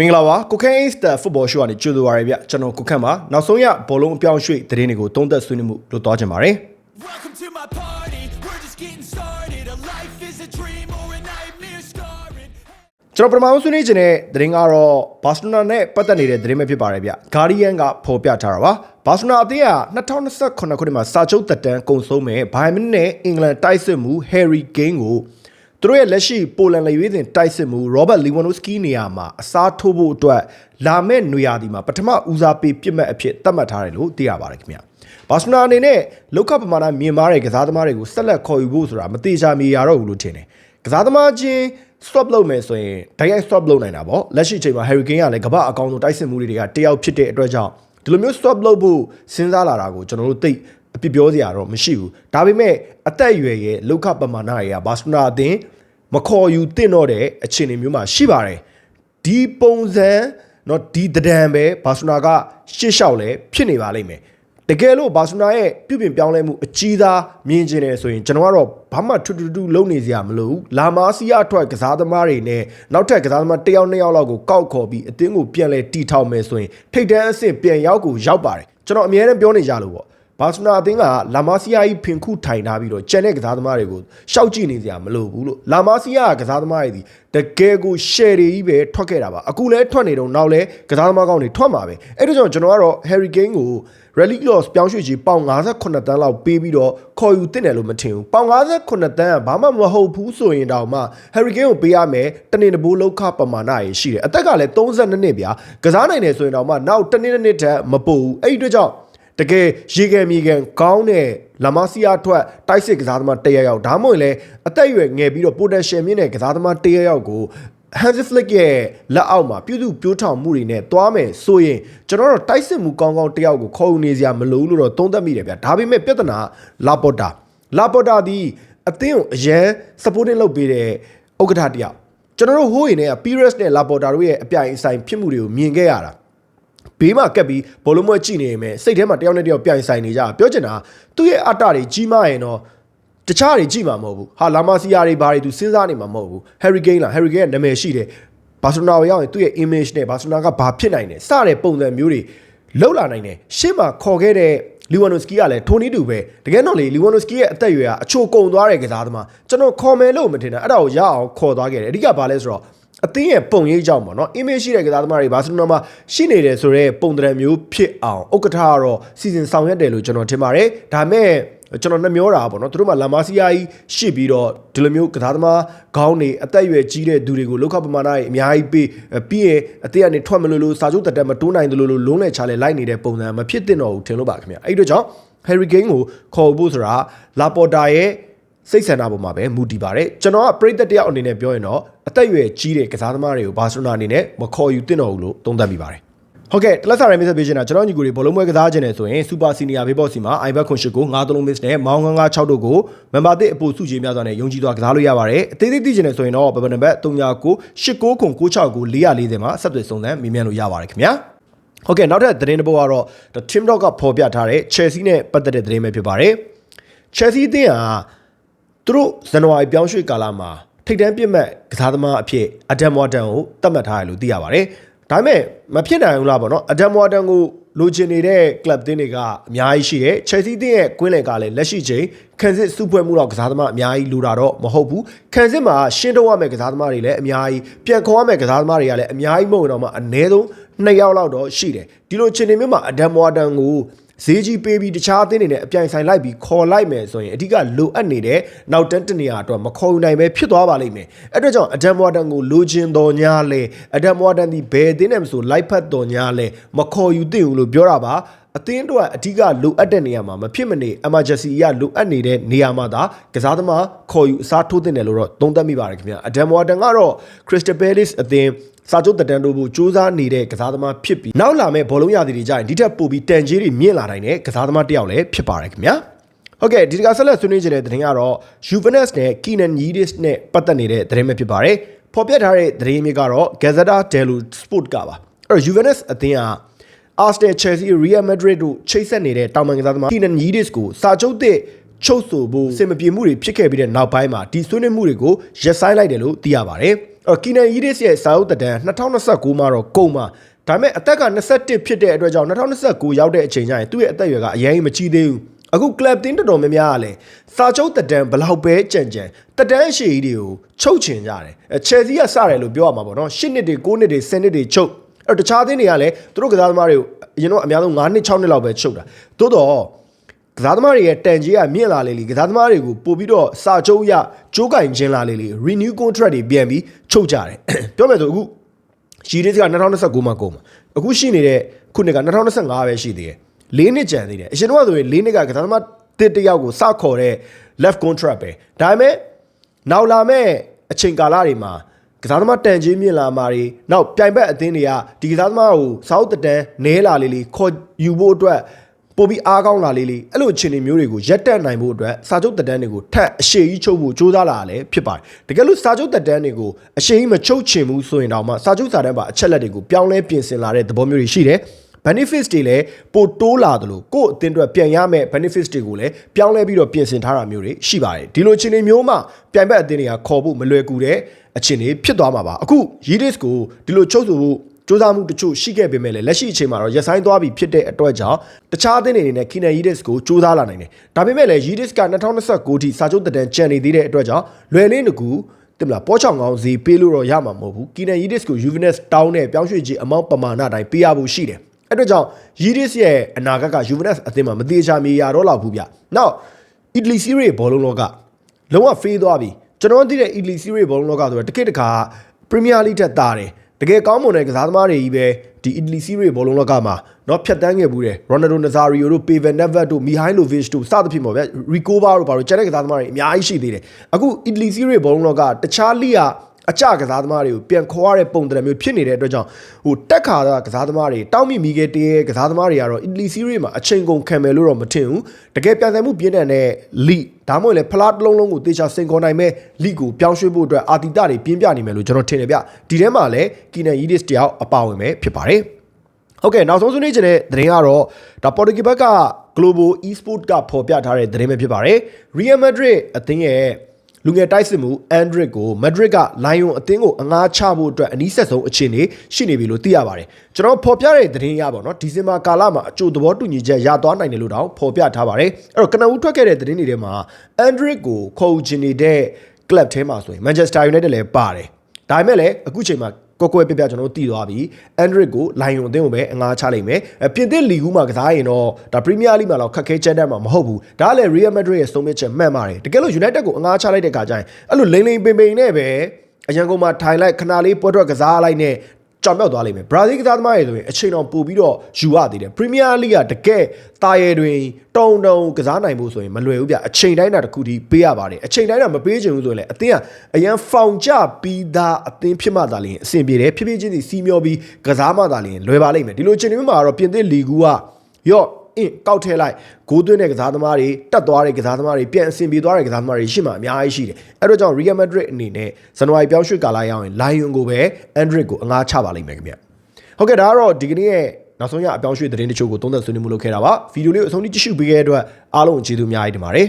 မင်္ဂလာပါကိုခန့် Ace the Football Show ကနေကြိုဆိုပါရစေဗျကျွန်တော်ကိုခန့်ပါနောက်ဆုံးရဘောလုံးအပြောင်းရွှေ့သတင်းတွေကိုသုံးသပ်ဆွေးနွေးမှုလုပ်သွားကြပါမယ် Welcome to my party. We're just getting started. A life is a dream or a nightmare scarring. ကျွန်တော်ပထမဆုံးဆွေးနွေးခြင်းတဲ့သတင်းကတော့ဘာစီလိုနာနဲ့ပတ်သက်နေတဲ့သတင်းပဲဖြစ်ပါတယ်ဗျ Guardian ကဖော်ပြထားတာပါဘာစီလိုနာအသင်းက2028ခုနှစ်မှာစာချုပ်သက်တမ်းကုန်ဆုံးမဲ့ဘိုင်မန်နဲ့အင်္ဂလန်တိုက်စစ်မှု Harry Kane ကို သူတို့ရဲ့လက်ရှိပိုလန်လေရွေးစဉ်တိုက်စစ်မှု Robert Lewandowski နေရာမှာအစားထိုးဖို့အတွက်လာမဲ့နွေရာသီမှာပထမဦးစားပေးပြစ်မှတ်အဖြစ်သတ်မှတ်ထားတယ်လို့သိရပါတယ်ခင်ဗျဘာစီလိုနာအနေနဲ့လောက်ခပမာဏမြင်မာတဲ့ကစားသမားတွေကိုဆက်လက်ခေါ်ယူဖို့ဆိုတာမတိကျမီရတော့ဘူးလို့ထင်တယ်ကစားသမားချင်း swap လုပ်မယ်ဆိုရင်တိုက်ရိုက် swap လုပ်နိုင်တာပေါ့လက်ရှိအချိန်မှာ Harry Kane ကလည်းကမ္ဘာအကောင်ဆုံးတိုက်စစ်မှုတွေကတယောက်ဖြစ်တဲ့အတွက်ကြောင့်ဒီလိုမျိုး swap လုပ်ဖို့စဉ်းစားလာတာကိုကျွန်တော်တို့သိ အပြစ်ပြောစရာတော့မရှိဘူးဒါပေမဲ့အသက်အရွယ်ရဲ့လောက်ခပမာဏတွေကဘာစနာအသင်းမခေါ်ယူသင့်တော့တဲ့အခြေအနေမျိုးမှာရှိပါတယ်ဒီပုံစံเนาะဒီတဒံပဲဘာစနာကရှေ့လျှောက်လဲဖြစ်နေပါလိမ့်မယ်တကယ်လို့ဘာစနာရဲ့ပြုပြင်ပြောင်းလဲမှုအကြီးသားမြင်ကျင်တယ်ဆိုရင်ကျွန်တော်ကတော့ဘာမှထွတ်တူတူလုံးနေစရာမလိုဘူးလာမာစီယာအထွက်ကစားသမားတွေနဲ့နောက်ထပ်ကစားသမားတစ်ယောက်နှစ်ယောက်လောက်ကိုကောက်ခေါ်ပြီးအသင်းကိုပြန်လဲတီထောင်မယ်ဆိုရင်ထိတ်တန်းအဆင့်ပြန်ရောက်ကိုရောက်ပါတယ်ကျွန်တော်အမြဲတမ်းပြောနေကြလို့ပေါ့ ဘာစနာအသင်းကလာမာစီယာကြီးဖင်ခုထိုင်ထားပြီးတော့ကျန်တဲ့ကစားသမားတွေကိုရှောက်ကြည့်နေစရာမလိုဘူးလို့လာမာစီယာကကစားသမားတွေဒီတကယ်ကို share တွေကြီးပဲထွက်ခဲ့တာပါအခုလဲထွက်နေတော့နောက်လဲကစားသမားကောင်းတွေထွက်မှာပဲအဲ့ဒါကြောင့်ကျွန်တော်ကတော့ Harry Kane ကို Rally Loss ပြောင်းရွှေ့ကြီးပေါင်58တန်းလောက်ပေးပြီးတော့ခေါ်ယူတင်တယ်လို့မထင်ဘူးပေါင်58တန်းကဘာမှမဟုတ်ဘူးဆိုရင်တောင်မှ Harry Kane ကိုပေးရမယ်တနေ့တဘိုးလောက်ခပမာဏရရှိတယ်အသက်ကလည်း32နှစ်ဗျာကစားနိုင်တယ်ဆိုရင်တောင်မှနောက်တနေ့တစ်နှစ်တည်းမပို့ဘူးအဲ့ဒီအတွက်ကြောင့် တကယ်ရေကံမြေကံကောင်းတဲ့လာမစီယာထွက်တိုက်စစ်ကစားသမားတရယောက်ဒါမှမဟုတ်လည်းအသက်အရွယ်ငယ်ပြီးတော့ potential မြင့်တဲ့ကစားသမားတရယောက်ကို Hansi Flick ရဲ့လက်အောက်မှာပြုစုပြိုးထောင်မှုတွေနဲ့တွားမယ်ဆိုရင်ကျွန်တော်တို့တိုက်စစ်မှုကောင်းကောင်းတယောက်ကိုခေါ်ယူနေစရာမလိုဘူးလို့တော့သုံးသပ်မိတယ်ဗျာဒါပေမဲ့ပြဿနာလာပေါ်တာလာပေါ်တာဒီအသင်းကိုအရန် supporting လုပ်ပေးတဲ့ဥက္ကဋ္ဌတယောက်ကျွန်တော်တို့ဟိုးရင်နဲ့ Pires နဲ့လာပေါ်တာတို့ရဲ့အပြိုင်အဆိုင်ဖြစ်မှုတွေကိုမြင်ခဲ့ရတာ ဘေးမှာကက်ပြီးဘောလုံးမွဲကြည့်နေရင်ပဲစိတ်ထဲမှာတယောက်နဲ့တယောက်ပြိုင်ဆိုင်နေကြပြောချင်တာသူ့ရဲ့အတ္တတွေကြီးမားရင်တော့တခြားတွေကြည့်မှာမဟုတ်ဘူးဟာလာမာစီယာတွေဘာတွေသူစဉ်းစားနေမှာမဟုတ်ဘူး Harry Kane လား Harry Kane ကနာမည်ရှိတယ်ဘာစီလိုနာကိုရောက်ရင်သူ့ရဲ့ image နဲ့ဘာစီလိုနာကဘာဖြစ်နိုင်တယ်စတဲ့ပုံစံမျိုးတွေလောက်လာနိုင်တယ်ရှေ့မှာခေါ်ခဲ့တဲ့လီဝမ်နိုစကီကလည်းထိုနီတူပဲတကယ်တော့လေလီဝမ်နိုစကီရဲ့အသက်အရွယ်ကအချိုကုန်သွားတဲ့ကစားသမားကျွန်တော်ခေါ်မယ်လို့မထင်တာအဲ့ဒါကိုရအောင်ခေါ်သွားခဲ့တယ်အဓိကဘာလဲဆိုတော့ အသင်းရဲ့ပုံရိပ်ကြောင့်ပေါ့နော် image ရှိတဲ့ကစားသမားတွေဘာစီလိုနာမှာရှိနေတယ်ဆိုတော့ပုံသဏ္ဍာန်မျိုးဖြစ်အောင်ဥက္ကဋ္ဌကတော့စီစဉ်ဆောင်ရွက်တယ်လို့ကျွန်တော်ထင်ပါတယ်ဒါပေမဲ့ကျွန်တော်နှမျောတာပေါ့နော်သူတို့မှလာမာစီယာကြီးရှိပြီးတော့ဒီလိုမျိုးကစားသမားခေါင်းတွေအသက်အရွယ်ကြီးတဲ့သူတွေကိုလောက်ခပမာဏကြီးအများကြီးပေးပြီးရင်အသက်ကနေထွက်မလို့လို့စာချုပ်တက်တက်မတိုးနိုင်တယ်လို့လို့လုံးနဲ့ချလဲလိုက်နေတဲ့ပုံစံမဖြစ်သင့်တော့ဘူးထင်လို့ပါခင်ဗျအဲ့ဒီတော့ကြောင့် Harry Kane ကိုခေါ်ဖို့ဆိုတာလာပေါ်တာရဲ့ စိတ်ဆန္ဒပေါ်မှာပဲမူတည်ပါတယ်ကျွန်တော်ကပရိသတ်တယောက်အနေနဲ့ပြောရင်တော့အသက်အရွယ်ကြီးတဲ့ကစားသမားတွေကိုဘာစလိုနာအနေနဲ့မခေါ်ယူသင့်တော့ဘူးလို့သုံးသပ်မိပါတယ်ဟုတ်ကဲ့တလက်စာရဲမစ်ဆက်ပေးချင်တာကျွန်တော်ညီကိုတွေဘောလုံးပွဲကစားခြင်းနဲ့ဆိုရင်စူပါစီနီယာဘေးဘော့စီမှာ iBet ခွန်ရှိကို9-3 miss နဲ့မောင်း9-6တို့ကိုမန်ပါတစ်အပိုစုကြီးများစွာနဲ့ယုံကြည်စွာကစားလို့ရပါတယ်အသေးသေးသိချင်တယ်ဆိုရင်တော့ဘဘနံပါတ်39 89ခွန်96ကို440မှာဆက်သွယ်စုံစမ်းမေးမြန်းလို့ရပါတယ်ခင်ဗျာဟုတ်ကဲ့နောက်ထပ်သတင်းတစ်ပုဒ်ကတော့ The Team Dog ကဖော်ပြထားတဲ့ Chelsea နဲ့ပတ်သက်တဲ့သတင်းပဲဖြစ်ပါတယ် Chelsea အသင်းဟာ သူတို့ဇန်နဝါရီပြောင်းရွှေ့ကာလမှာထိပ်တန်းပြစ်မှတ်ကစားသမားအဖြစ်အဒမ်မွာတန်ကိုသတ်မှတ်ထားတယ်လို့သိရပါတယ်။ဒါပေမဲ့မဖြစ်နိုင်ဘူးလားပေါ့နော်အဒမ်မွာတန်ကိုလိုချင်နေတဲ့ကလပ်တင်းတွေကအများကြီးရှိတယ်။ Chelsea တင်းရဲ့ကွင်းလယ်ကလည်းလက်ရှိချိန်ခံစစ်စုဖွဲ့မှုတော့ကစားသမားအများကြီးလိုတာတော့မဟုတ်ဘူး။ခံစစ်မှာရှင်းတော့ရမယ့်ကစားသမားတွေလည်းအများကြီးပြန်ခေါ်ရမယ့်ကစားသမားတွေကလည်းအများကြီးမဟုတ်တော့မှအနည်းဆုံး2ယောက်လောက်တော့ရှိတယ်။ဒီလိုချိန်နေမျိုးမှာအဒမ်မွာတန်ကို ဈေးကြီးပေးပြီးတခြားအသင်းတွေနဲ့အပြိုင်ဆိုင်လိုက်ပြီးခေါ်လိုက်မယ်ဆိုရင်အဓိကလိုအပ်နေတဲ့နောက်တန်းတနေရာအတွက်မခေါ်ယူနိုင်ပဲဖြစ်သွားပါလိမ့်မယ်အဲ့တော့ကြောင့်အဒမ်ဝါတန်ကိုလိုချင်တော်ညာလဲအဒမ်ဝါတန်ဒီဘယ်အသင်းနဲ့မဆိုလိုက်ဖက်တော်ညာလဲမခေါ်ယူသင့်ဘူးလို့ပြောတာပါ အသင်းတို့အဓိကလိုအပ်တဲ့နေရာမှာမဖြစ်မနေ emergency ရလိုအပ်နေတဲ့နေရာမှာသာကစားသမားခေါ်ယူအစားထိုးတင်တယ်လို့တော့သုံးသပ်မိပါတယ်ခင်ဗျာအဒမ်ဝါတန်ကတော့ Crystal Palace အသင်းစာချုပ်တက်တန်းတို့ဖို့စူးစမ်းနေတဲ့ကစားသမားဖြစ်ပြီးနောက်လာမယ့်ဘောလုံးရသည်တွေကြရင်ဒီထက်ပိုပြီးတန်ကြီးတွေမြင့်လာနိုင်တဲ့ကစားသမားတစ်ယောက်လည်းဖြစ်ပါတယ်ခင်ဗျာဟုတ်ကဲ့ဒီတကဆက်လက်ဆွေးနွေးကြတဲ့သတင်းကတော့ Juventus နဲ့ Kenan Yildiz နဲ့ပတ်သက်နေတဲ့သတင်းပဲဖြစ်ပါတယ်ဖော်ပြထားတဲ့သတင်းမျိုးကတော့ Gazzetta dello Sport ကပါအဲ့တော့ Juventus အသင်းက Arsenal Chelsea Real Madrid တို့ချိတ်ဆက်နေတဲ့တောင်ပန်ကစားသမား Kenan Yildiz ကိုစာချုပ်တဲ့ချုပ်ဆိုဖို့စင်မပြေမှုတွေဖြစ်ခဲ့ပြီးတဲ့နောက်ပိုင်းမှာဒီဆွေးနွေးမှုတွေကိုရပ်ဆိုင်းလိုက်တယ်လို့သိရပါတယ်တော့ကီနန်ယီဒစ်ရဲ့စာအုပ်သက်တမ်း2029မှာတော့ကုန်မှာဒါပေမဲ့အသက်က21ဖြစ်တဲ့အတွက်ကြောင့်2029ရောက်တဲ့အချိန်ကျရင်သူ့ရဲ့အသက်အရွယ်ကအရင်မကြီးသေးဘူးအခု club team တော်တော်များများကလည်းစာချုပ်သက်တမ်းဘယ်လောက်ပဲကြံကြံသက်တမ်းအရှိကြီးတွေကိုချုပ်ချင်ကြတယ်အဲ Chelsea ကစတယ်လို့ပြောရမှာပေါ့နော်10နှစ်တွေ9နှစ်တွေ10နှစ်တွေချုပ် အဲ့တော့တခြားသင်းတွေကလည်းသူတို့ကစားသမားတွေကိုအရင်တော့အများဆုံး9နှစ်6နှစ်လောက်ပဲချုပ်တာသို့တော့ကစားသမားတွေရဲ့တန်ကြီးကမြင့်လာလေလေကစားသမားတွေကိုပို့ပြီးတော့စာချုပ်ရကြိုးကင်ခြင်းလာလေလေ renew contract တွေပြန်ပြီးချုပ်ကြတယ်ပြောမယ်ဆိုအခုရီဒစ်က2029မှာကုန်မှာအခုရှိနေတဲ့ခုနှစ်က2025ပဲရှိသေးတယ်၄နှစ်ကြံသေးတယ်အရင်တော့ဆိုရင်၄နှစ်ကကစားသမားတစ်တယောက်ကိုစခေါ်တဲ့ left contract ပဲဒါပေမဲ့နောက်လာမဲ့အချိန်ကာလတွေမှာ ကစားသမားတန်ကြီးမြင့်လာမှာတွေနောက်ပြိုင်ဘက်အသင်းတွေကဒီကစားသမားကိုစောက်တတန်းနဲလာလေလေခေါ်ယူဖို့အတွက်ပို့ပြီးအားကောင်းလာလေးလေးအဲ့လိုအခြေအနေမျိုးတွေကိုရက်တက်နိုင်ဖို့အတွက်စာချုပ်တက်တန်းတွေကိုထပ်အရှိကြီးချုပ်ဖို့စူးစမ်းလာရလဲဖြစ်ပါတယ်တကယ်လို့စာချုပ်တက်တန်းတွေကိုအရှိကြီးမချုပ်ချင်ဘူးဆိုရင်တော့မှစာချုပ်စာတန်းပါအချက်လက်တွေကိုပြောင်းလဲပြင်ဆင်လာတဲ့သဘောမျိုးတွေရှိတယ် benefits တွေလည်းပိုတိုးလာသလိုကိုယ့်အသင်းအတွက်ပြန်ရမယ့် benefits တွေကိုလည်းပြောင်းလဲပြီးတော့ပြင်ဆင်ထားတာမျိုးတွေရှိပါတယ်ဒီလိုအခြေအနေမျိုးမှာပြိုင်ဘက်အသင်းတွေကခေါ်ဖို့မလွယ်ကူတဲ့အခြေအနေဖြစ်သွားမှာပါအခု Yidis ကိုဒီလိုချုပ်ဆိုဖို့စူးစမ်းမှုတချို့ရှိခဲ့ပေမဲ့လည်းလက်ရှိအချိန်မှာတော့ရက်ဆိုင်သွားပြီဖြစ်တဲ့အတွက်ကြောင့်တခြားအသင်းတွေအနေနဲ့ Kina Yidis ကိုစူးစမ်းလာနိုင်တယ်ဒါပေမဲ့လည်း Yidis က2029ထိစာချုပ်တက်တန်းကျန်နေသေးတဲ့အတွက်ကြောင့်လွယ်လင်းတကူတင်မလားပေါ်ချောင်ကောင်းစီပေးလို့တော့ရမှာမဟုတ်ဘူး Kina Yidis ကို Juventus တောင်းတဲ့ပြောင်းရွှေ့ခြင်းအမောင့်ပမာဏတိုင်းပေးရဖို့ရှိတယ် အဲ့အတွက်ကြောင့်ယီဒစ်ရဲ့အနာဂတ်ကယူဗနက်အသင်းမှာမသေးချာမီရာတော့လောက်ဘူးဗျ။နောက်အီတလီစီးရီးဘောလုံးလောကလုံးဝဖေးသွားပြီ။ကျွန်တော်သိတဲ့အီတလီစီးရီးဘောလုံးလောကဆိုတာတကယ့်တခါပရီးမီးယားလိထက်တာတယ်။တကယ်ကောင်းမွန်တဲ့ကစားသမားတွေကြီးပဲဒီအီတလီစီးရီးဘောလုံးလောကမှာတော့ဖြတ်တန်းခဲ့ဘူးတယ်။ရိုနယ်ဒိုနာဇာရီယိုတို့ပေဗန်နက်ဗတ်တို့မီဟိုင်းလိုဗစ်တို့စသဖြင့်ပေါ့ဗျ။ရီကိုဗာတို့ဘာလို့ကျန်တဲ့ကစားသမားတွေအများကြီးရှိသေးတယ်။အခုအီတလီစီးရီးဘောလုံးလောကတခြားလိက အကြကစားသမားတွေကိုပြန်ခေါ်ရတဲ့ပုံသဏ္ဍာန်မျိုးဖြစ်နေတဲ့အတွက်ကြောင့်ဟိုတက်ခါကကစားသမားတွေတောင်းမိမိခဲ့တဲ့ကစားသမားတွေကတော့ Italy Serie မှာအချိန်ကုန်ခံမယ်လို့တော့မထင်ဘူးတကယ်ပြန်ဆိုင်မှုပြင်းထန်တဲ့ league ဒါမှမဟုတ်လေဖလားတစ်လုံးလုံးကိုတေချာစင်ခေါ်နိုင်မဲ့ league ကိုပြောင်းရွှေ့ဖို့အတွက်အာတီတာတွေပြင်းပြနေမယ်လို့ကျွန်တော်ထင်တယ်ဗျဒီထဲမှာလည်းကီနန်ယီဒစ်တယောက်အပါဝင်ပဲဖြစ်ပါတယ်ဟုတ်ကဲ့နောက်ဆုံးဆွေးနွေးချင်တဲ့သတင်းကတော့ဒါပေါ်တူဂီဘက်က Global Esport ကဖော်ပြထားတဲ့သတင်းပဲဖြစ်ပါတယ် Real Madrid အသင်းရဲ့ လူငယ်တိုက်စစ်မှုအန်ဒရစ်ကိုမက်ဒရစ်ကလိုင်ယွန်အသင်းကိုအငားချဖို့အတွက်အနီးဆက်ဆုံးအခြေအနေရှိနေပြီလို့သိရပါတယ်ကျွန်တော်ဖော်ပြတဲ့သတင်းရပါတော့ဒီဇင်ဘာကာလမှာအကြိုသဘောတူညီချက်ရသွားနိုင်တယ်လို့တောင်ဖော်ပြထားပါတယ်အဲ့တော့ကနဦးထွက်ခဲ့တဲ့သတင်းတွေထဲမှာအန်ဒရစ်ကိုခေါ်ယူချင်နေတဲ့ club ထဲမှာဆိုရင် Manchester United လည်းပါတယ်ဒါပေမဲ့လည်းအခုချိန်မှာ ကိုကိုပြပြကျွန်တော်တို့တည်သွားပြီအန်ဒရစ်ကိုလိုင်ယွန်အသင်းကိုပဲအငားချလိုက်မယ်အပြင်သစ်လီဂူမှာကစားရင်တော့ဒါပရီးမီးယားလိမှာတော့ခက်ခဲချက်တက်မှာမဟုတ်ဘူးဒါကလည်း Real Madrid ရဲ့ဆုံးဖြတ်ချက်မှန်ပါတယ်တကယ်လို့ United ကိုအငားချလိုက်တဲ့ခါကျရင်အဲ့လိုလိမ့်လိမ့်ပင်ပင်နဲ့ပဲအရန်ကုန်မှာထိုင်လိုက်ခဏလေးပွဲထွက်ကစားလိုက်နဲ့ ကြောင်ပြောက်သွားလိမ့်မယ်ဘရာဇီးကစားသမားတွေဆိုရင်အချိန်တော်ပို့ပြီးတော့ယူရသေးတယ်ပရီးမီးယားလိကတကယ်တာရဲတွင်တုံတုံကစားနိုင်ဖို့ဆိုရင်မလွယ်ဘူးဗျအချိန်တိုင်းတာတစ်ခုတည်းပေးရပါတယ်အချိန်တိုင်းတာမပေးချင်ဘူးဆိုရင်လည်းအသင်းကအရန်ဖောင်ကြပြီးသားအသင်းဖြစ်မှသာလျှင်အဆင်ပြေတယ်ဖြည်းဖြည်းချင်းစီစီမျောပြီးကစားမှသာလျှင်လွယ်ပါလိမ့်မယ်ဒီလိုအချိန်တွေမှာတော့ပြင်သစ်လီဂူကရော့ အင်းကောက်ထဲလိုက်ဂိုးသွင်းတဲ့ကစားသမားတွေတက်သွားတဲ့ကစားသမားတွေပြန်အဆင်ပြေသွားတဲ့ကစားသမားတွေရှိမှအများကြီးရှိတယ်အဲ့တော့ကြောင့် Real Madrid အနေနဲ့ဇန်နဝါရီပြောင်းရွှေ့ကာလရောက်ရင် Lion ကိုပဲ Andrick ကိုအငားချပါလိမ့်မယ်ခင်ဗျဟုတ်ကဲ့ဒါကတော့ဒီကနေ့ရဲ့နောက်ဆုံးရအပြောင်းရွှေ့သတင်းတချို့ကိုသုံးသပ်ဆွေးနွေးမှုလုပ်ခဲ့တာပါဗီဒီယိုလေးကိုအဆုံးထိကြည့်ရှုပေးခဲ့တဲ့အတွက်အားလုံးကျေးဇူးအများကြီးတင်ပါတယ်